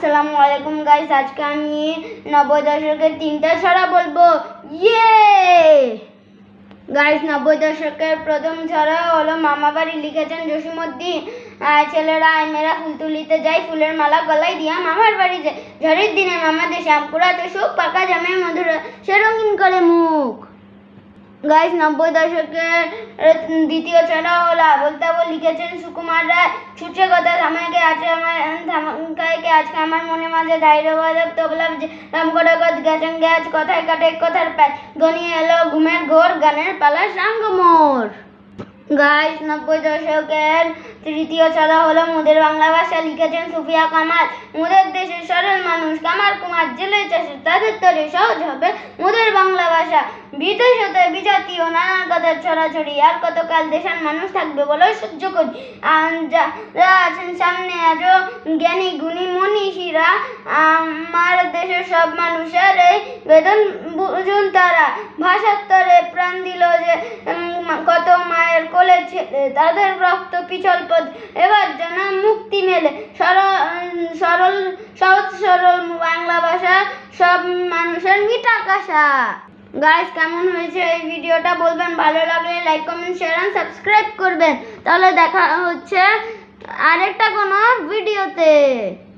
আসসালামু আলাইকুম গাইস আজকে আমি নব্বই দশকের তিনটা ছড়া বলব। ইয়ে গাইস নব্বই দশকের প্রথম ছড়া হলো মামা বাড়ি লিখেছেন জসিমুদ্দিন ছেলেরা আয় মেয়েরা ফুল তুলিতে যাই ফুলের মালা গলায় দিয়া মামার বাড়ি যায়। ঝড়ের দিনে মামাদের শ্যামপুরাতে সুখ, পাকা জামে মধুর সে গাইস নব্বই দশকের দ্বিতীয় ছড়া হলো আবল তাবল লিখেছেন সুকুমার রায়। ছুটছে কথা থামাইকে আছে আমার ধামাইকে আজকে আমার মনে মাঝে ধাইরে বাজব তবলা রাম করে গেছেন গেছ কথায় কাটে কথার প্যাচ গনিয়ে এলো ঘুমের ঘোর, গানের পালা সাঙ্গ মোর গাইস নব্বই দশকের তৃতীয় ছড়া হলো মুদের বাংলা ভাষা। লিখেছেন সুফিয়া কামাল। মুদের দেশের সরল মানুষ কামার কুমার জেলে চাষে। তাদের তরে সহজ হবে মুদের বাংলা ভাষা। বিদেশ হতে বিজাতি ও নানান কথার ছড়াছড়ি। আর কতকাল দেশের মানুষ থাকবে বলে সহ্য করি। যারা আছেন সামনে আজও জ্ঞানী, গুণী, মনীষীরা। আমার দেশের সব মানুষের এই বেদন বুঝুন তারা। ভাষার তরে প্রাণ দিল যে কত তাদের রক্ত পিছল পথ এবার যেন মুক্তি মেলে। সরল সহজ সরল বাংলা ভাষা, সব মানুষের মিঠা কাশা গাইস কেমন হয়েছে এই ভিডিওটা বলবেন? ভালো লাগলে like comment share and subscribe করবেন। তাহলে দেখা হচ্ছে আরেকটা কোনো ভিডিওতে।